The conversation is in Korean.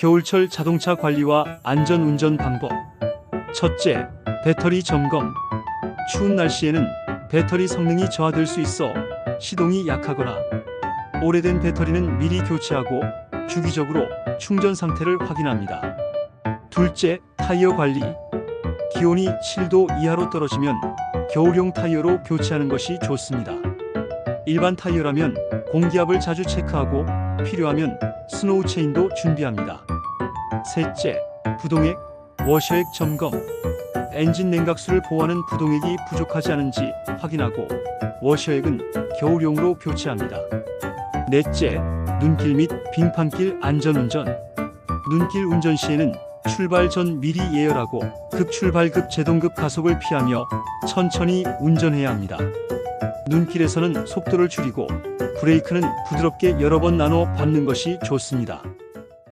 겨울철 자동차 관리와 안전 운전 방법. 첫째, 배터리 점검. 추운 날씨에는 배터리 성능이 저하될 수 있어 시동이 약하거나 오래된 배터리는 미리 교체하고 주기적으로 충전 상태를 확인합니다. 둘째, 타이어 관리. 기온이 7도 이하로 떨어지면 겨울용 타이어로 교체하는 것이 좋습니다. 일반 타이어라면 공기압을 자주 체크하고 필요하면 스노우 체인도 준비합니다. 셋째, 부동액, 워셔액 점검. 엔진 냉각수를 보호하는 부동액이 부족하지 않은지 확인하고 워셔액은 겨울용으로 교체합니다. 넷째, 눈길 및 빙판길 안전운전. 눈길 운전 시에는 출발 전 미리 예열하고 급 출발 급 제동급 가속을 피하며 천천히 운전해야 합니다. 눈길에서는 속도를 줄이고 브레이크는 부드럽게 여러 번 나눠 밟는 것이 좋습니다.